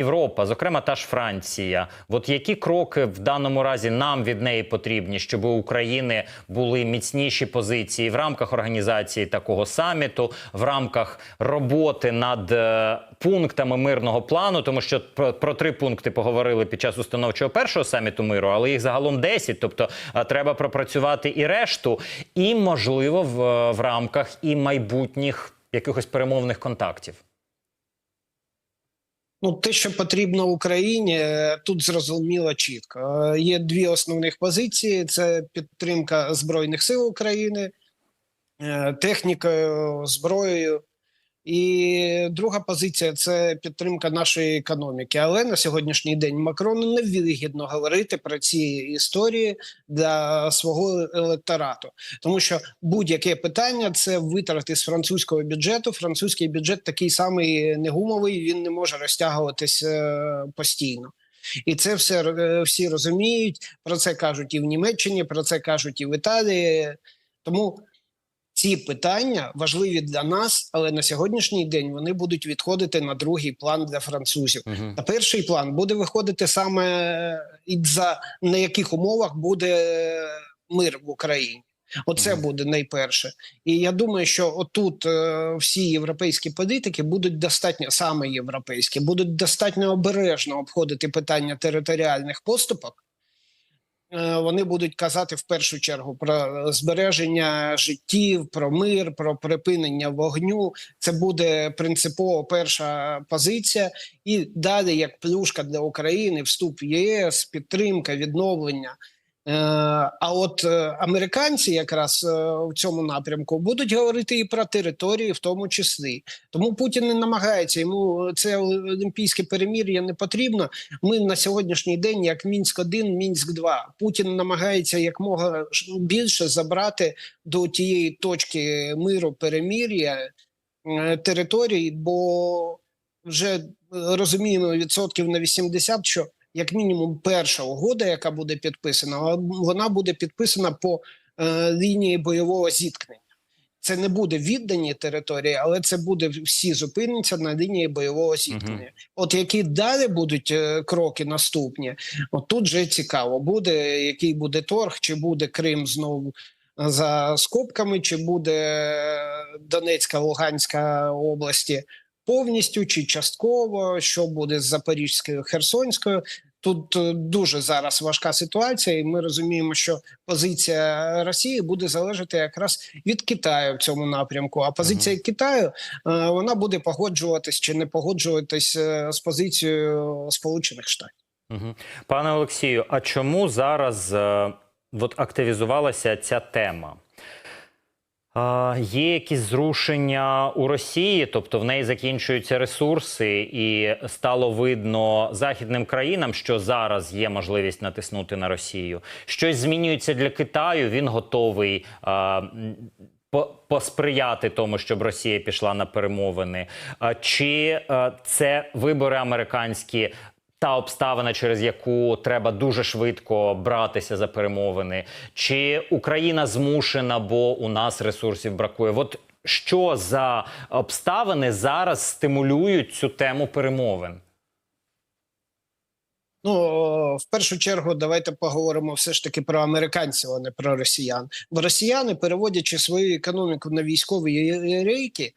Європа, зокрема та ж Франція, от які кроки в даному разі нам від неї потрібні, щоб у України були міцніші позиції в рамках організації такого саміту, в рамках роботи над е, пунктами мирного плану, тому що про, три пункти поговорили під час установчого першого саміту миру, але їх загалом 10, Тобто е, треба пропрацювати і решту, і можливо в, в рамках і майбутніх якихось перемовних контактів. Ну, те, що потрібно Україні, е, тут зрозуміло чітко. Е, Є дві основних позиції: це підтримка збройних сил України, е, технікою, зброєю. І друга позиція це підтримка нашої економіки. Але на сьогоднішній день Макрону не вигідно говорити про ці історії для свого електорату, тому що будь-яке питання це витрати з французького бюджету. Французький бюджет такий самий негумовий, він не може розтягуватись е, постійно. І це все е, всі розуміють. Про це кажуть і в Німеччині, про це кажуть і в Італії. Тому ці питання важливі для нас, але на сьогоднішній день вони будуть відходити на другий план для французів. Угу. На перший план буде виходити саме і за на яких умовах буде мир в Україні. Оце буде найперше. І я думаю, що отут е, всі європейські політики будуть достатньо саме європейські, будуть достатньо обережно обходити питання територіальних поступок. Е, Вони будуть казати в першу чергу про збереження життів, про мир, про припинення вогню. Це буде принципово перша позиція, і далі як плюшка для України, вступ в ЄС, підтримка, відновлення. Е, А от е, американці, якраз е, в цьому напрямку, будуть говорити і про території, в тому числі. Тому Путін не намагається йому це олімпійське перемір'я не потрібно. Ми на сьогоднішній день, як мінськ 1 мінськ 2 Путін намагається якмога більше забрати до тієї точки миру перемір'я території, бо вже розуміємо відсотків на 80, що як мінімум перша угода, яка буде підписана, вона буде підписана по е, лінії бойового зіткнення. Це не буде віддані території, але це буде всі зупиняться на лінії бойового зіткнення. От які далі будуть е, кроки наступні, от тут же цікаво, буде який буде торг, чи буде Крим знову за скобками, чи буде е, Донецька, Луганська області повністю чи частково, що буде з Запорізькою Херсонською. Тут е, дуже зараз важка ситуація, і ми розуміємо, що позиція Росії буде залежати якраз від Китаю в цьому напрямку. А позиція Китаю е, вона буде погоджуватись чи не погоджуватись е, з позицією Сполучених Штатів. Угу. Пане Олексію, а чому зараз е, от активізувалася ця тема? Є якісь зрушення у Росії, тобто в неї закінчуються ресурси, і стало видно західним країнам, що зараз є можливість натиснути на Росію. Щось змінюється для Китаю. Він готовий а, по- посприяти тому, щоб Росія пішла на перемовини. А, чи а, це вибори американські? Та обставина, через яку треба дуже швидко братися за перемовини, чи Україна змушена, бо у нас ресурсів бракує? От що за обставини зараз стимулюють цю тему перемовин? Ну в першу чергу, давайте поговоримо все ж таки про американців, а не про росіян. Бо росіяни, переводячи свою економіку на військові рейки,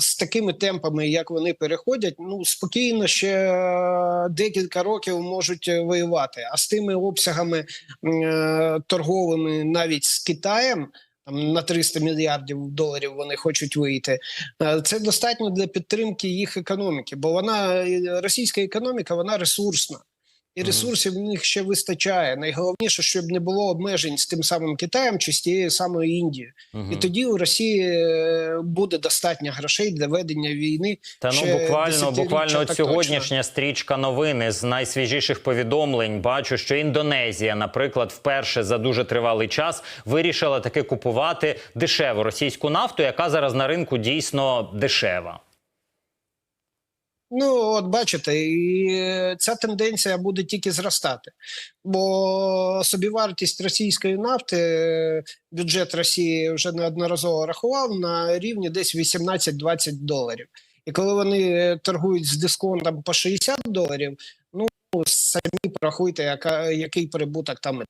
з такими темпами, як вони переходять, ну спокійно ще е, декілька років можуть е, воювати. А з тими обсягами е, торговими навіть з Китаєм. На 300 мільярдів доларів вони хочуть вийти. Е, Це достатньо для підтримки їх економіки, бо вона е, російська економіка, вона ресурсна. І ресурсів в них ще вистачає. Найголовніше, щоб не було обмежень з тим самим Китаєм чи з тією самою Індією. Мгм. І тоді у Росії е, буде достатньо грошей для ведення війни. Та ну буквально, буквально от сьогоднішня стрічка новини з найсвіжіших повідомлень. Бачу, що Індонезія, наприклад, вперше за дуже тривалий час вирішила таки купувати дешеву російську нафту, яка зараз на ринку дійсно дешева. Ну, от бачите, і ця тенденція буде тільки зростати, бо собівартість російської нафти бюджет Росії вже неодноразово рахував на рівні десь 18-20 доларів. І коли вони торгують з дисконтом по 60 доларів, ну самі порахуйте, яка який прибуток там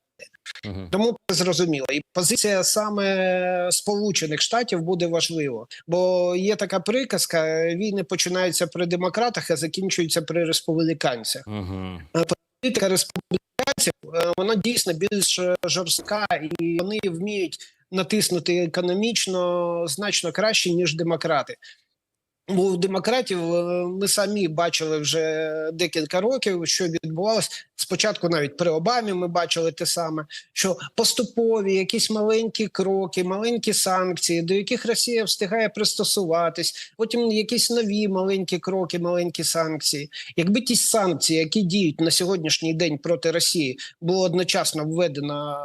Мгм. тому це зрозуміло, і позиція саме Сполучених Штатів буде важлива, бо є така приказка: війни починаються при демократах, а закінчуються при республіканцях. Мгм. Політика республіканців е, вона дійсно більш жорстка, і вони вміють натиснути економічно значно краще ніж демократи. Бо у демократів е, ми самі бачили вже декілька років, що відбувалось. Спочатку навіть при Обамі ми бачили те саме, що поступові якісь маленькі кроки, маленькі санкції, до яких Росія встигає пристосуватись, потім якісь нові маленькі кроки, маленькі санкції. Якби ті санкції, які діють на сьогоднішній день проти Росії, було одночасно введено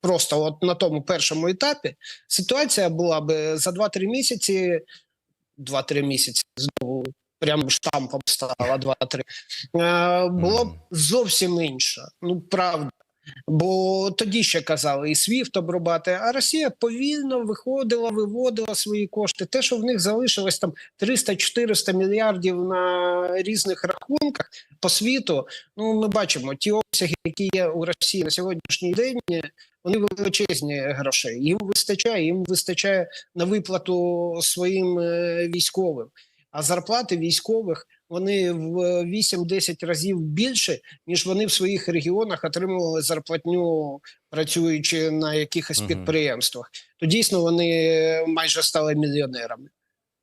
просто от на тому першому етапі, ситуація була би за 2-3 місяці. 2-3 місяці знову прямо штампом стала 2-3. Е, було б зовсім інше. Ну правда. Бо тоді ще казали і СВІФТ обрубати, а Росія повільно виходила, виводила свої кошти. Те, що в них залишилось там 300-400 мільярдів на різних рахунках по світу. Ну ми бачимо ті обсяги, які є у Росії на сьогоднішній день. Вони величезні грошей. Їм вистачає, їм вистачає на виплату своїм е, військовим. А зарплати військових вони в 8-10 разів більше, ніж вони в своїх регіонах отримували зарплатню, працюючи на якихось підприємствах. То дійсно вони майже стали мільйонерами.